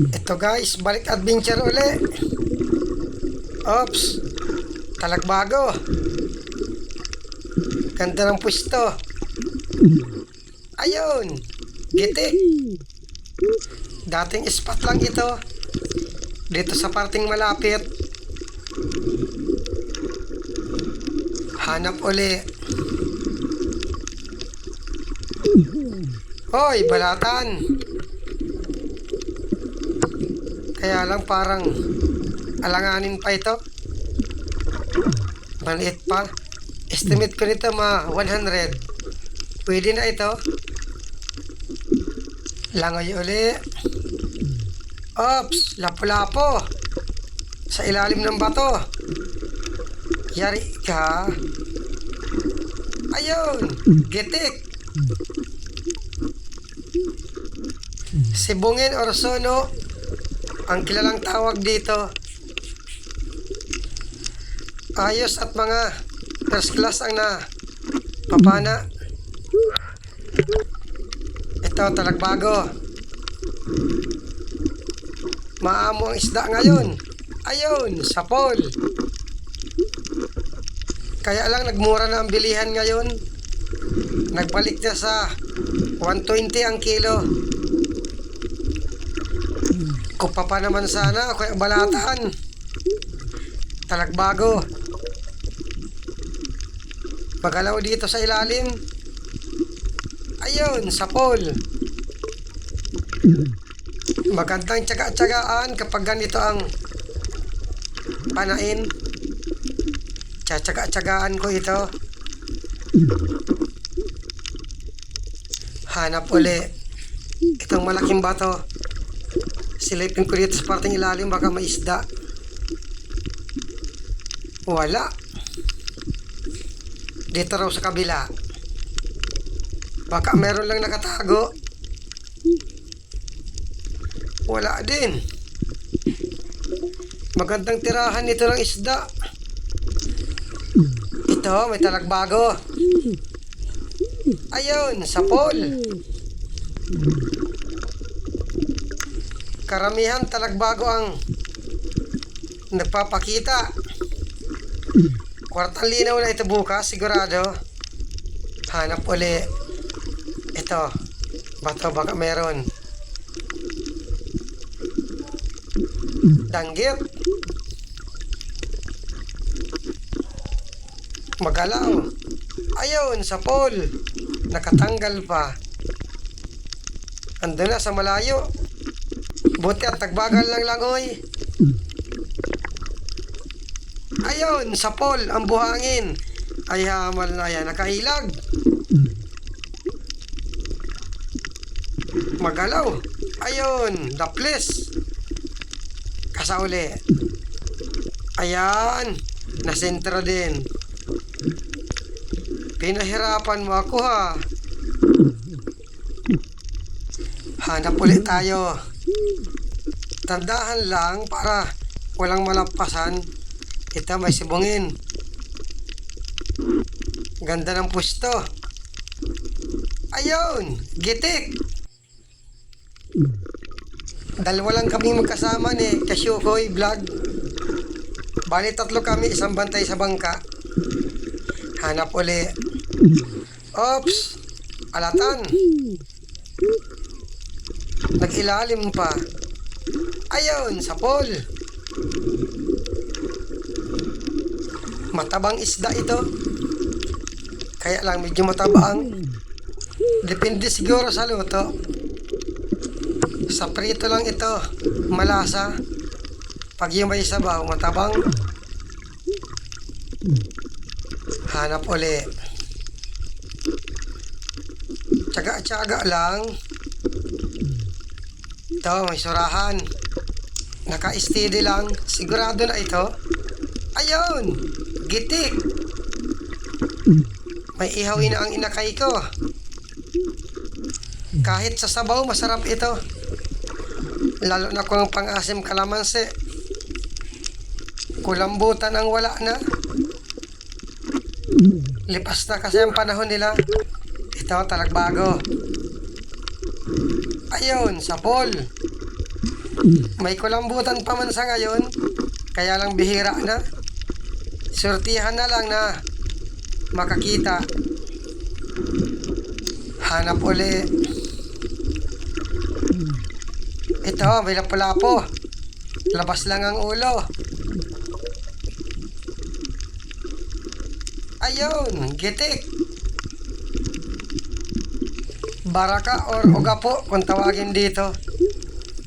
Ito guys, balik adventure uli. Ops. Talagbago. Ganda ng pwesto. Ayun. Gitik. Dating spot lang ito. Dito sa parting malapit. Hanap uli. Hoy, balatan. Kaya lang parang alanganin pa ito. Maliit pa. Estimate ko nito mga 100. Pwede na ito. Langoy uli. Ops, lapo-lapo. Sa ilalim ng bato. Yari ka. Ayun, gitik. Sibungin or sono, ang kilalang tawag dito. Ayos at mga first class ang na papana. Ito, talagbago. Maamo ang isda ngayon. Ayun, sapol. Kaya lang nagmura na ang bilihan ngayon. Nagbalik na sa 120 ang kilo. Kupa pa naman sana, kaya balatan. Talagbago. Magalaw dito sa ilalim. Ayun, sapol. Magandang tsaga-tsagaan kapag ganito ang panain. Tsatsaga-tsagaan ko ito. Hanap uli. Itong malaking bato. Silipin ko dito sa parting ilalim baka may isda. Wala. Dito raw sa kabila. Baka meron lang nakatago. Wala din. Magandang tirahan nito ng isda. Ito, may talagbago. Ayun, sapol. Karamihan talagbago ang nagpapakita. Kwartang linaw na ito bukas, sigurado. Hanap uli. Ito, bato baka meron. Danggit. Magalaw. Ayun, sa pole. Nakatanggal pa. Ando na sa malayo. Buti at tagbagal ng langoy. Ayun, sa pole, ang buhangin. Ay hamal na yan, nakahilag. Magalaw. Ayun, daples. Kasauli. Ayan, nasentro din. Pinahirapan mo ako ha. Hanap ulit tayo. Tandahan lang para walang malampasan. Ito may sibungin. Ganda ng pusto. Ayun, gitik. Dalawa lang kami magkasama ni Kasyukoy Vlog. Bali tatlo kami, isang bantay sa bangka. Hanap uli. Ops! Alatan! Nag-ilalim pa. Ayun, sa pol. Matabang isda ito. Kaya lang medyo matabang. Depende siguro sa luto. Sa prito lang ito, malasa. Pag yung may sabaw, matabang. Hanap uli. Tsaga-tsaga lang. Ito, may surahan. Naka-steady lang. Sigurado na ito. Ayun! Gitik! May ihawin na ang inakay ko. Kahit sa sabaw, masarap ito. Lalo na kung pang-asim kalamansi. Kulambutan ang wala na. Lipas na kasi ang panahon nila. Ito, talagbago. Ayun, sa ball. May kulambutan pa man sa ngayon, kaya lang bihira na. Surtihan na lang na makakita. Hanap uli. Ito, may lapu-lapo. Labas lang ang ulo. Ayun, gitik. Baraka or ugapo kung tawagin dito.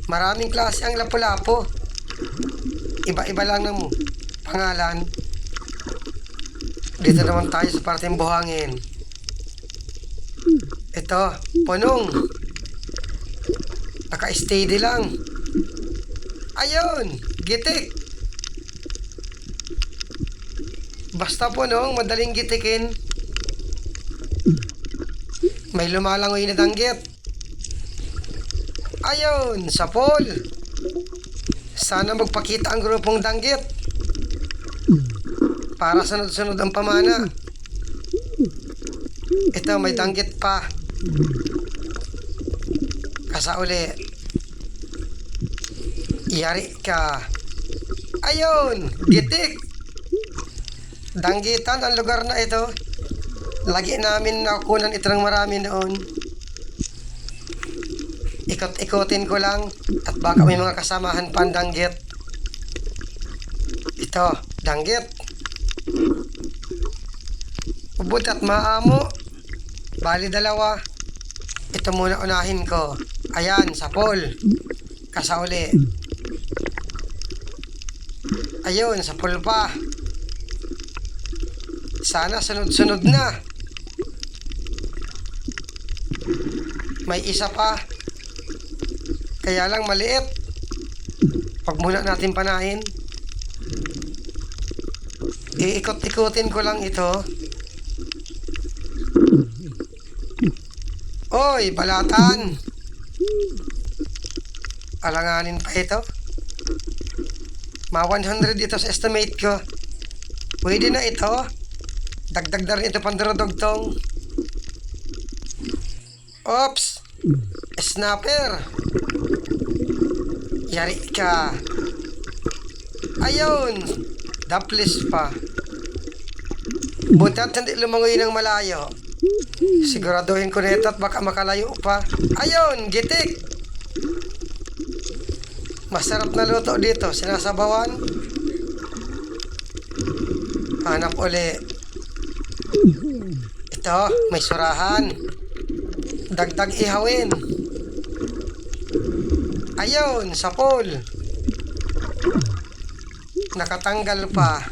Maraming klase ang lapu-lapo. Iba-iba lang ng pangalan. Dito naman tayo sa parteng buhangin. Ito, punong. Naka-steady lang. Ayun, gitik. Basta punong, madaling gitikin. May lumalangoy na danggit. Ayun, sa pool. Sana magpakita ang grupong danggit. Para sunod-sunod ang pamana. Ito, may danggit pa. Kasa uli. Yari ka. Ayun, gitik. Danggitan ang lugar na ito. Lagi namin nakukunan ito ng marami noon. Ikot-ikotin ko lang at baka may mga kasamahan pa ang danggit. Ito, danggit. Ubod at maamo. Bali dalawa. Ito muna unahin ko. Ayan, sa pool. Kasauli. Ayun, sa pool pa. Sana sunod-sunod na. May isa pa. Kaya lang maliit. Pag muna natin panahin. Iikot-ikotin ko lang ito. Oy, balatan. Alanganin pa ito. Ma 100 ito sa estimate ko. Pwede na ito. Dagdag na rin ito pandurudugtong. Oops! Snapper! Yari ka. Ayun! Daplis pa. Buti at hindi lumangoy ng malayo. Siguraduhin ko nito at baka makalayo pa. Ayun! Gitik! Masarap na luto dito. Sinasabawan. Hanap uli. Ito, may surahan. Dagdag ihawin. Ayun, sa pool. Nakatanggal pa.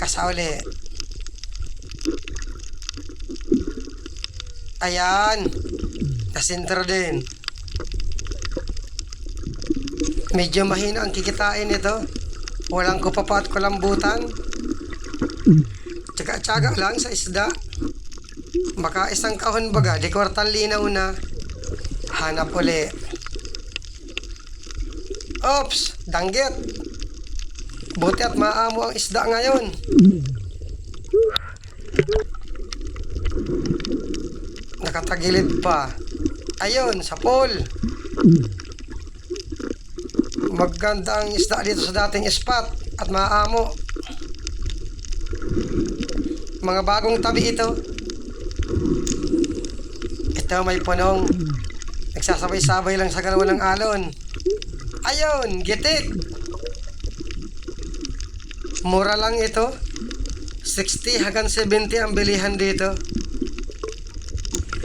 Kasauli. Ayan. Nasintro din. Medyo mahina ang kikitain nito. Walang kupapat kulambutan. Tsaga-tsaga lang sa isda. Baka isang kahon baga, di kwartal linaw na. Hanap uli. Oops, danggit. Buti at maamo ang isda ngayon. Nakatagilid pa. Ayun, sa pool. Maganda ang isda dito sa dating spot at maamo. Mga bagong tabi ito. Ito may punong. Nagsasabay-sabay lang sa galaw ng alon. Ayun, gitik. Mura lang ito. 60 hanggang 70 ang bilihan dito.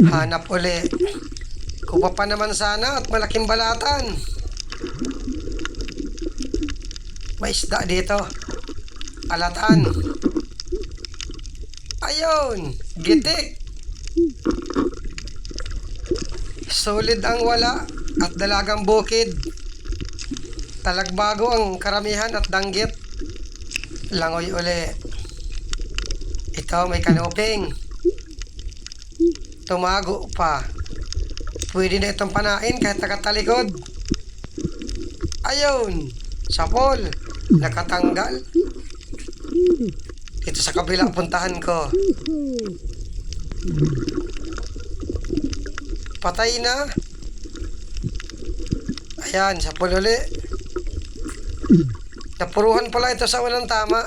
Hanap uli. Kupa pa naman sana at malaking balatan. May isda dito. Alatan. Ayun, gitik. Solid ang wala at dalagang bukid. Talagbago ang karamihan at danggit. Langoy uli. Ito may kanoping. Tumago pa. Pwede na itong panain kahit nakatalikod. Ayun, sa pool, nakatanggal. Ito sa kabila puntahan ko. Patay na. Ayan, sa pululi. Napuruhan pala ito sa unang tama.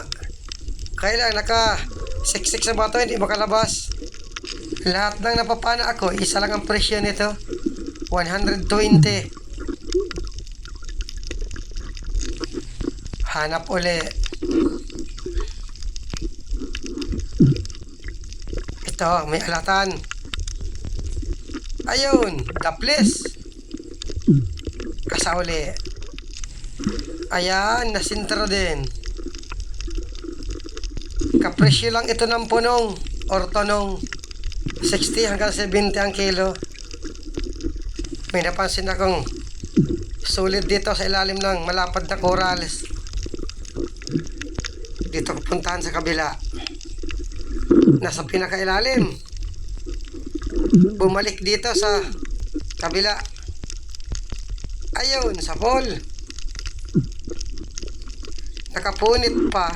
Kaya lang, naka siksik sa bato, hindi makalabas. Lahat ng napapana ako, isa lang ang presyo nito. 120. Hanap uli. Ito, may alatan. Ayun, daplis. Kasauli. Ayan, nasintro din. Kapresyo lang ito ng punong or tonong. 60 hanggang 70 ang kilo. May napansin akong sulit dito sa ilalim ng malapad na corals. Dito ko sa kabila. Nasa pinakailalim. Bumalik dito sa kabila. Ayun, sa pool. Nakapunit pa.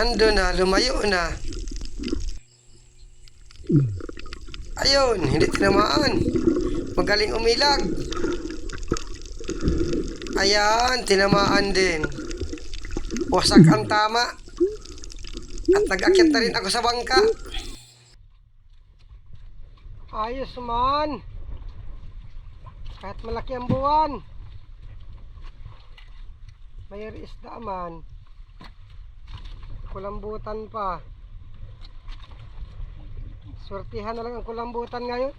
Ando na, lumayo na. Ayun, hindi tinamaan. Magaling umilag. Ayan, tinamaan din. Wasak ang tama. At nag-akyat na rin ako sa bangka. Ayos man. Kahit malaki ang buwan. May isda man. Kulambutan pa. Swertihan na lang ang kulambutan ngayon.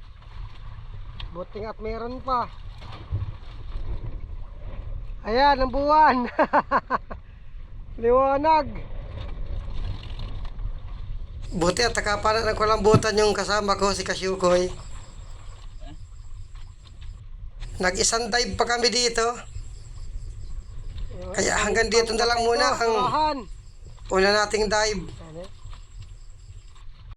Buting at meron pa. Ayan, ang buwan. Liwanag. Buti at nakapanan ng kulambutan yung kasama ko, si Kasyukoy. Nag-isang dive pa kami dito. Kaya hanggang dito na lang muna ang una nating dive.